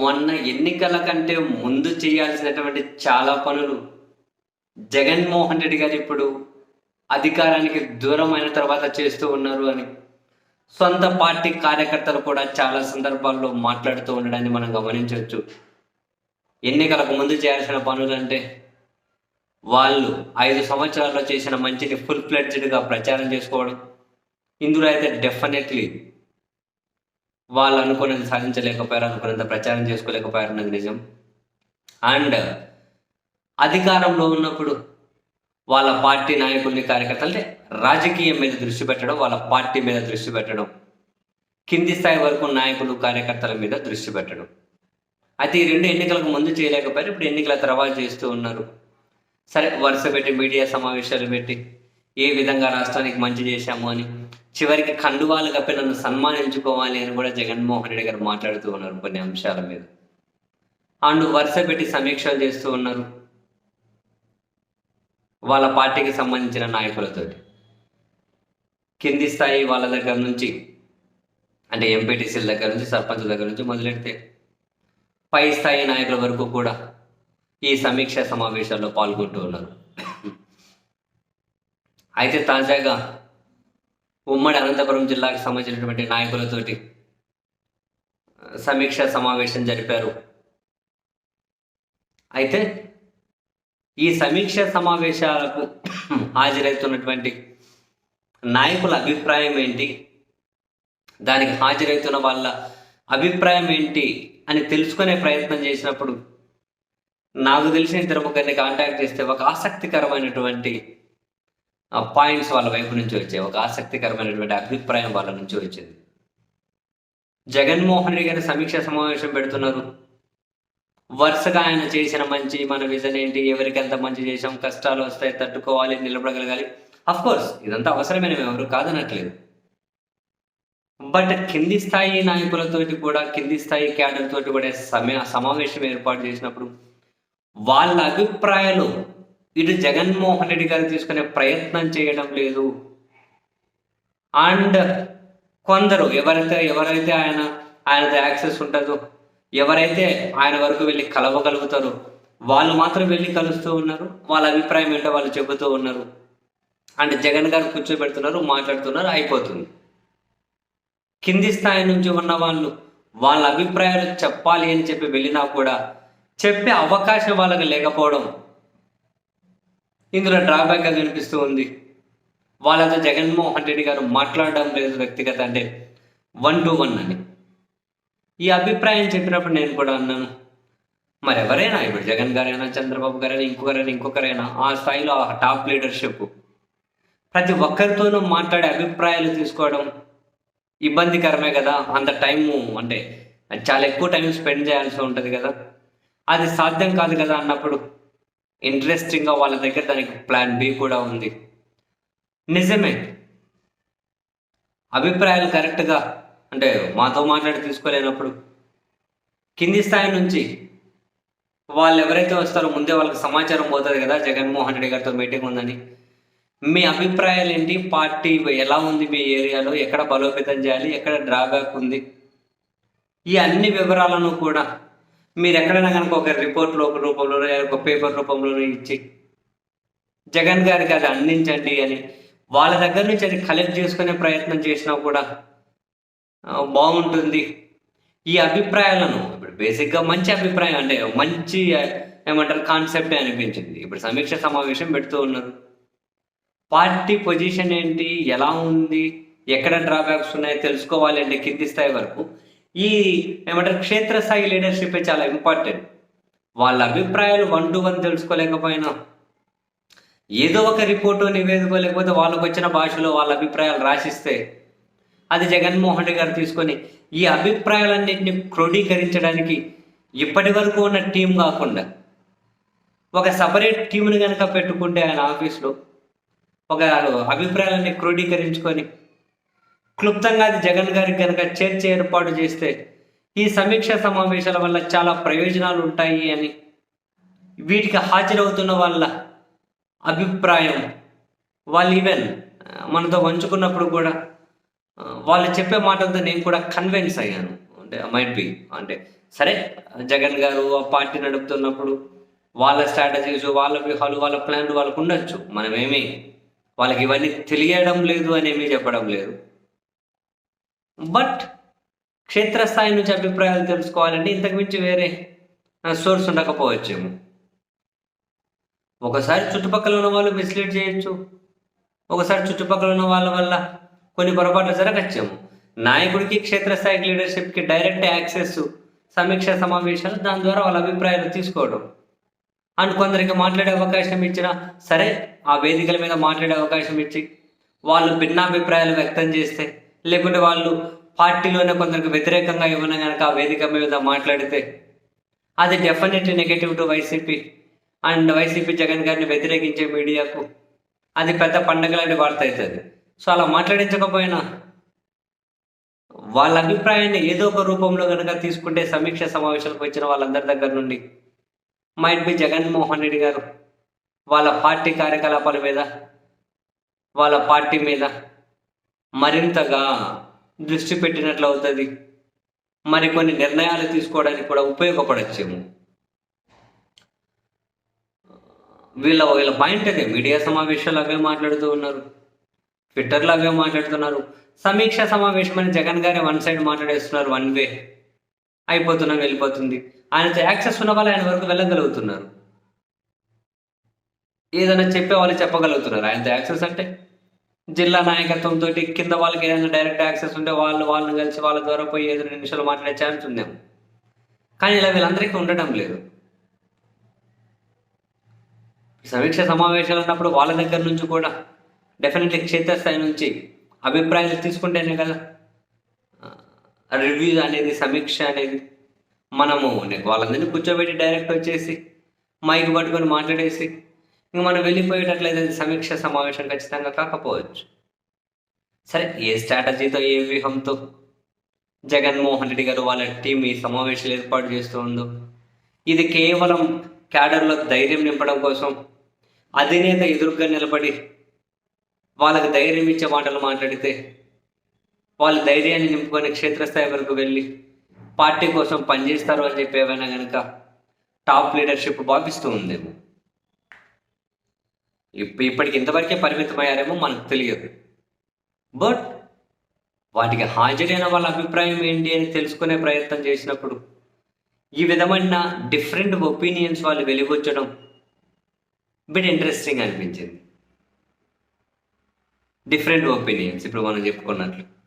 మొన్న ఎన్నికల కంటే ముందు చేయాల్సినటువంటి చాలా పనులు. జగన్మోహన్ రెడ్డి గారు ఇప్పుడు అధికారానికి దూరం అయిన తర్వాత చేస్తూ ఉన్నారు అని. సొంత పార్టీ కార్యకర్తలు కూడా చాలా సందర్భాల్లో మాట్లాడుతూ ఉండడాన్ని మనం గమనించవచ్చు. ఎన్నికలకు ముందు చేయాల్సిన పనులు అంటే వాళ్ళు ఐదు సంవత్సరాల్లో చేసిన మంచిని ఫుల్ ఫ్లెడ్జ్డ్గా ప్రచారం చేసుకోవడం. ఇందులో అయితే డెఫినెట్లీ వాళ్ళు అనుకున్నది సాధించలేకపోయారు అనుకున్నంత ప్రచారం చేసుకోలేకపోయారు అన్నది నిజం. అండ్ అధికారంలో ఉన్నప్పుడు వాళ్ళ పార్టీ నాయకుల్ని కార్యకర్తలు రాజకీయం మీద దృష్టి పెట్టడం వాళ్ళ పార్టీ మీద దృష్టి పెట్టడం కింది స్థాయి వరకు నాయకులు కార్యకర్తల మీద దృష్టి పెట్టడం. అయితే ఈ రెండు ఎన్నికలకు ముందు చేయలేకపోయారు ఇప్పుడు ఎన్నికల తర్వాత చేస్తూ ఉన్నారు. సరే వరుస పెట్టి మీడియా సమావేశాలు పెట్టి ఏ విధంగా రాష్ట్రానికి మంచి చేశాము అని చివరికి కండువాలు కప్పి నన్ను సన్మానించుకోవాలి అని కూడా జగన్మోహన్ రెడ్డి గారు మాట్లాడుతూ ఉన్నారు కొన్ని అంశాల మీద. అండ్ వరుస పెట్టి సమీక్షలు చేస్తూ ఉన్నారు వాళ్ళ పార్టీకి సంబంధించిన నాయకులతోటి. కింది స్థాయి వాళ్ళ దగ్గర నుంచి అంటే ఎంపీటీసీల దగ్గర నుంచి సర్పంచ్ దగ్గర నుంచి మొదలెడితే పై స్థాయి నాయకుల వరకు కూడా ఈ సమీక్ష సమావేశాల్లో పాల్గొంటూ ఉన్నారు. అయితే తాజాగా ఉమ్మడి అనంతపురం జిల్లాకు సంబంధించినటువంటి నాయకులతోటి సమీక్ష సమావేశం జరిపారు. అయితే ఈ సమీక్ష సమావేశాలకు హాజరవుతున్నటువంటి నాయకుల అభిప్రాయం ఏంటి? దానికి హాజరవుతున్న వాళ్ళ అభిప్రాయం ఏంటి అని తెలుసుకునే ప్రయత్నం చేసినప్పుడు నాకు తెలిసిన ఇద్దరు ముగ్గురిని కాంటాక్ట్ చేస్తే ఒక ఆసక్తికరమైనటువంటి పాయింట్స్ వాళ్ళ వైపు నుంచి వచ్చాయి. ఒక ఆసక్తికరమైనటువంటి అభిప్రాయం వాళ్ళ నుంచి వచ్చింది. జగన్మోహన్ రెడ్డి గారి సమీక్ష సమావేశం పెడుతున్నారు. వరుసగా ఆయన చేసిన మంచి మన విజన్ ఏంటి ఎవరికి ఎంత మంచి చేసాం కష్టాలు వస్తాయి తట్టుకోవాలి నిలబడగలగాలి. అఫ్ కోర్స్ ఇదంతా అవసరమైన ఎవరు కాదనట్లేదు. బట్ కింది స్థాయి నాయకులతోటి కూడా కింది స్థాయి క్యాడర్ తోటి కూడా సమయ సమావేశం ఏర్పాటు చేసినప్పుడు వాళ్ళ అభిప్రాయాలు ఇటు జగన్మోహన్ రెడ్డి గారు తీసుకునే ప్రయత్నం చేయడం లేదు. అండ్ కొందరు ఎవరైతే ఎవరైతే ఆయన ఆయనది యాక్సెస్ ఉంటుందో ఎవరైతే ఆయన వరకు వెళ్ళి కలవగలుగుతారో వాళ్ళు మాత్రం వెళ్ళి కలుస్తూ ఉన్నారు. వాళ్ళ అభిప్రాయం ఏంటో వాళ్ళు చెబుతూ ఉన్నారు. అండ్ జగన్ గారు కూర్చోబెడుతున్నారు మాట్లాడుతున్నారు అయిపోతుంది. కింది స్థాయి నుంచి ఉన్న వాళ్ళు వాళ్ళ అభిప్రాయాలు చెప్పాలి అని చెప్పి వెళ్ళినా కూడా చెప్పే అవకాశం వాళ్ళకి లేకపోవడం ఇందులో డ్రాబ్యాక్గా కనిపిస్తూ ఉంది. వాళ్ళతో జగన్మోహన్ రెడ్డి గారు మాట్లాడడం లేదు వ్యక్తిగత అంటే వన్ టు వన్ అని. ఈ అభిప్రాయం చెప్పినప్పుడు నేను కూడా అన్నాను మరి ఎవరైనా ఇప్పుడు జగన్ గారైనా చంద్రబాబు గారైనా ఇంకొకరైనా ఇంకొకరైనా ఆ స్థాయిలో ఆ టాప్ లీడర్షిప్ ప్రతి ఒక్కరితోనూ మాట్లాడే అభిప్రాయాలు తీసుకోవడం ఇబ్బందికరమే కదా? అంత టైము అంటే చాలా ఎక్కువ టైం స్పెండ్ చేయాల్సి ఉంటుంది కదా? అది సాధ్యం కాదు కదా? అన్నప్పుడు ఇంట్రెస్టింగ్గా వాళ్ళ దగ్గర దానికి ప్లాన్ బి కూడా ఉంది. నిజమే. అభిప్రాయాలు కరెక్ట్గా అంటే మాతో మాట్లాడి తీసుకోలేనప్పుడు కింది స్థాయి నుంచి వాళ్ళు ఎవరైతే వస్తారో ముందే వాళ్ళకి సమాచారం పోతుంది కదా జగన్మోహన్ రెడ్డి గారితో మీటింగ్ ఉందని. మీ అభిప్రాయాలు ఏంటి? పార్టీ ఎలా ఉంది మీ ఏరియాలో? ఎక్కడ బలోపేతం చేయాలి? ఎక్కడ డ్రాబ్యాక్ ఉంది? ఈ అన్ని వివరాలను కూడా మీరు ఎక్కడైనా కనుక ఒక రిపోర్ట్ రూపంలో ఒక పేపర్ రూపంలో ఇచ్చి జగన్ గారికి అది అందించండి అని వాళ్ళ దగ్గర నుంచి అది కలెక్ట్ చేసుకునే ప్రయత్నం చేసినా కూడా బాగుంటుంది. ఈ అభిప్రాయాలను ఇప్పుడు బేసిక్గా మంచి అభిప్రాయం అంటే మంచి ఏమంటారు కాన్సెప్ట్ అనిపించింది. ఇప్పుడు సమీక్ష సమావేశం పెడుతూ ఉన్నారు. పార్టీ పొజిషన్ ఏంటి? ఎలా ఉంది? ఎక్కడ డ్రాబ్యాక్స్ ఉన్నాయో? తెలుసుకోవాలి అంటే కింది స్థాయి వరకు. ఈ ఏమంటారు క్షేత్రస్థాయి లీడర్షిప్ చాలా ఇంపార్టెంట్ వాళ్ళ అభిప్రాయాలు వన్ టు వన్ తెలుసుకోలేకపోయినా ఏదో ఒక రిపోర్టు నివేదిక లేకపోతే వాళ్ళకు వచ్చిన భాషలో వాళ్ళ అభిప్రాయాలు రాసిస్తే అది జగన్మోహన్ రెడ్డి గారు తీసుకొని ఈ అభిప్రాయాలన్నింటినీ క్రోడీకరించడానికి ఇప్పటి వరకు ఉన్న టీం కాకుండా ఒక సపరేట్ టీంని కనుక పెట్టుకుంటే ఆయన ఆఫీస్లో ఒక అభిప్రాయాలన్నీ క్రోడీకరించుకొని క్లుప్తంగా అది జగన్ గారికి కనుక చర్చ ఏర్పాటు చేస్తే ఈ సమీక్ష సమావేశాల వల్ల చాలా ప్రయోజనాలు ఉంటాయి అని వీటికి హాజరవుతున్న వాళ్ళ అభిప్రాయం వాళ్ళు ఈవెన్ మనతో పంచుకున్నప్పుడు కూడా వాళ్ళు చెప్పే మాటలతో నేను కూడా కన్విన్స్ అయ్యాను. అంటే మైట్ బి అంటే సరే జగన్ గారు ఆ పార్టీ నడుపుతున్నప్పుడు వాళ్ళ స్ట్రాటజీస్ వాళ్ళ వ్యూహాలు వాళ్ళ ప్లాన్లు వాళ్ళకు ఉండొచ్చు. మనమేమి వాళ్ళకి ఇవన్నీ తెలియడం లేదు అని ఏమీ చెప్పడం లేదు. బట్ క్షేత్రస్థాయి నుంచి అభిప్రాయాలు తెలుసుకోవాలంటే ఇంతకు మించి వేరే సోర్స్ ఉండకపోవచ్చేమో. ఒకసారి చుట్టుపక్కల ఉన్న వాళ్ళు మిస్లీడ్ చేయొచ్చు. ఒకసారి చుట్టుపక్కల ఉన్న వాళ్ళ వల్ల కొన్ని పొరపాట్లు జరగచ్చేమో. నాయకుడికి క్షేత్రస్థాయికి లీడర్షిప్కి డైరెక్ట్ యాక్సెస్ సమీక్ష సమావేశాలు దాని ద్వారా వాళ్ళ అభిప్రాయాలు తీసుకోవడం. అండ్ కొందరికి మాట్లాడే అవకాశం ఇచ్చినా సరే ఆ వేదికల మీద మాట్లాడే అవకాశం ఇచ్చి వాళ్ళు భిన్నాభిప్రాయాలు వ్యక్తం చేస్తే లేకుంటే వాళ్ళు పార్టీలోనే కొందరికి వ్యతిరేకంగా ఏమైనా కనుక ఆ వేదిక మీద మాట్లాడితే అది definitely negative to YCP and YCP Jagan గారిని వ్యతిరేకించే మీడియాకు అది పెద్ద పండగలాంటి వార్త అవుతుంది. సో అలా మాట్లాడించకపోయినా వాళ్ళ అభిప్రాయాన్ని ఏదో ఒక రూపంలో కనుక తీసుకుంటే సమీక్ష సమావేశాలకు వచ్చిన వాళ్ళందరి దగ్గర నుండి మైట్ బి జగన్మోహన్ రెడ్డి గారు వాళ్ళ పార్టీ కార్యకలాపాల మీద వాళ్ళ పార్టీ మీద మరింతగా దృష్టి పెట్టినట్లు అవుతుంది. మరికొన్ని నిర్ణయాలు తీసుకోవడానికి కూడా ఉపయోగపడచ్చేమో. వీళ్ళ వీళ్ళ పాయింట్ అదే మీడియా సమావేశాలు అవే మాట్లాడుతూ ఉన్నారు. ట్విట్టర్లో అవే మాట్లాడుతున్నారు. సమీక్ష సమావేశం అని జగన్ గారే వన్ సైడ్ మాట్లాడేస్తున్నారు వన్ వే. అయిపోతున్నాం వెళ్ళిపోతుంది. ఆయనతో యాక్సెస్ ఉన్న వాళ్ళు ఆయన వరకు వెళ్ళగలుగుతున్నారు. ఏదైనా చెప్పే వాళ్ళు చెప్పగలుగుతున్నారు. ఆయనతో యాక్సెస్ అంటే జిల్లా నాయకత్వంతో కింద వాళ్ళకి ఏదైనా డైరెక్ట్ యాక్సెస్ ఉంటే వాళ్ళు వాళ్ళని కలిసి వాళ్ళ ద్వారా పోయి ఏదో నిమిషాలు మాట్లాడే ఛాన్స్ ఉందేమో. కానీ ఇలా వీళ్ళందరికీ ఉండటం లేదు. సమీక్ష సమావేశాలు ఉన్నప్పుడు వాళ్ళ దగ్గర నుంచి కూడా డెఫినెట్లీ క్షేత్రస్థాయి నుంచి అభిప్రాయాలు తీసుకుంటేనే కదా. రివ్యూ అనేది సమీక్ష అనేది మనము వాళ్ళందరినీ కూర్చోబెట్టి డైరెక్ట్ వచ్చేసి మైక్ పట్టుకొని మాట్లాడేసి ఇంక మనం వెళ్ళిపోయేటట్లయితే సమీక్ష సమావేశం ఖచ్చితంగా కాకపోవచ్చు. సరే ఏ స్ట్రాటజీతో ఏ వ్యూహంతో? జగన్మోహన్ రెడ్డి గారు వాళ్ళ టీం ఈ సమావేశాలు ఏర్పాటు చేస్తూ ఉందో? ఇది కేవలం క్యాడర్లో ధైర్యం నింపడం కోసం అధినేత ఎదురుగా నిలబడి వాళ్ళకి ధైర్యం ఇచ్చే మాటలు మాట్లాడితే వాళ్ళు ధైర్యాన్ని నింపుకొని క్షేత్రస్థాయి వరకు వెళ్ళి పార్టీ కోసం పనిచేస్తారు అని చెప్పి ఏమైనా కనుక టాప్ లీడర్షిప్ భావిస్తూ ఉందేమో? ఇప్పటికి ఇంతవరకే పరిమితమయ్యారేమో మనకు తెలియదు. బట్ వాటికి హాజరైన వాళ్ళ అభిప్రాయం ఏంటి అని తెలుసుకునే ప్రయత్నం చేసినప్పుడు ఈ విధమైన డిఫరెంట్ ఒపీనియన్స్ వాళ్ళు వెలిగొచ్చడం బిట్ ఇంట్రెస్టింగ్ అనిపించింది. డిఫరెంట్ ఒపీనియన్స్ ఇప్పుడు మనం చెప్పుకున్నట్లు.